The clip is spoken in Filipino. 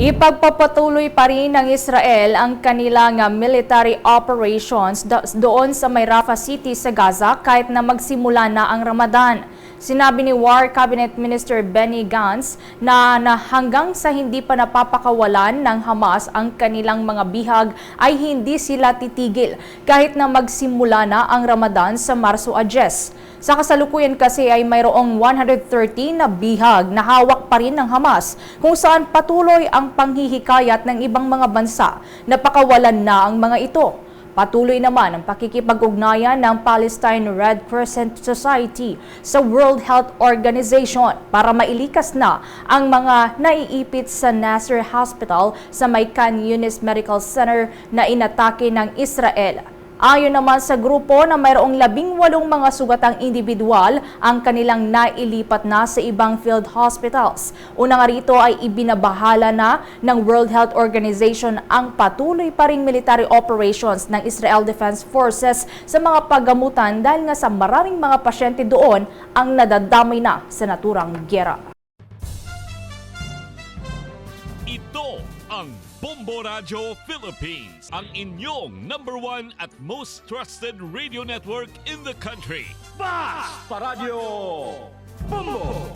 Ipagpapatuloy pa rin ng Israel ang kanilang ah, military operations do- doon sa may Rafah City sa Gaza kahit na magsimula na ang Ramadan. Sinabi ni War Cabinet Minister Benny Gantz na, na hanggang sa hindi pa napapakawalan ng Hamas ang kanilang mga bihag ay hindi sila titigil kahit na magsimula na ang Ramadan sa Marso 10. Sa kasalukuyan kasi ay mayroong 113 na bihag na hawak pa rin ng Hamas kung saan patuloy ang panghihikayat ng ibang mga bansa na pakawalan na ang mga ito. Patuloy naman ang pakikipag-ugnayan ng Palestine Red Crescent Society sa World Health Organization para mailikas na ang mga naiipit sa Nasser Hospital sa may Khan Yunis Medical Center na inatake ng Israel. Ayon naman sa grupo na mayroong labing walong mga sugatang individual ang kanilang nailipat na sa ibang field hospitals. Una nga rito ay ibinabahala na ng World Health Organization ang patuloy pa ring military operations ng Israel Defense Forces sa mga paggamutan dahil nga sa maraming mga pasyente doon ang nadadamay na sa naturang gyera. Ito ang Bombo Radio Philippines, ang inyong number one at most trusted radio network in the country. Paradyo Bombo!